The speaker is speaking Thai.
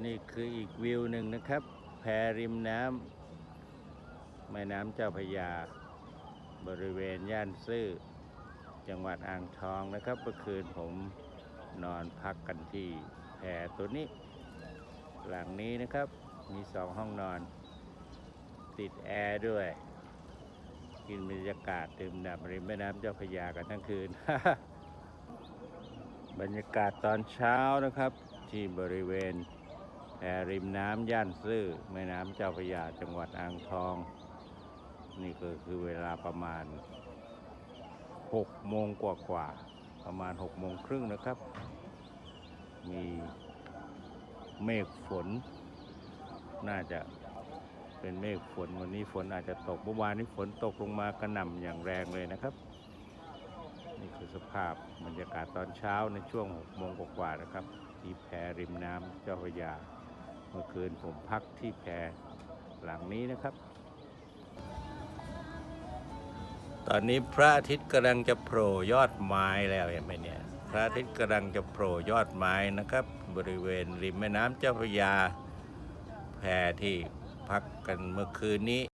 นี่คืออีกวิวหนึ่งนะครับ แพริมน้ำแม่น้ำเจ้าพยา บริเวณย่านซื่อ จังหวัดอ่างทองนะครับเมื่อคืนผมนอนพักกันที่แพตัวนี้ หลังนี้นะครับมีสองห้องนอน ติดแอร์ด้วย กินบรรยากาศดื่มด่ำริมแม่น้ำเจ้าพยากันทั้งคืน บรรยากาศตอนเช้านะครับที่บริเวณ แพริมน้ำย่านซื่อแม่น้ำเจ้าพระยาจังหวัดอ่างทอง นี่ก็คือเวลาประมาณ6โมงกว่ากว่าประมาณ6โมงครึ่งนะครับ มีเมฆฝน น่าจะเป็นเมฆฝนวันนี้ฝนอาจจะตกเมื่อวานนี้ฝนตกลงมากระหน่ำอย่างแรงเลยนะครับ นี่คือสภาพบรรยากาศตอนเช้าในช่วง6โมงกว่าๆนะครับ ที่แพริมน้ำเจ้าพระยา เมื่อคืนผมพักที่แพหลังนี้นะครับ ตอนนี้พระอาทิตย์กำลังจะโผล่ยอดไม้แล้วเห็นไหมเนี่ย พระอาทิตย์กำลังจะโผล่ยอดไม้นะครับ บริเวณริมแม่น้ำเจ้าพระยาแพที่พักกันเมื่อคืนนี้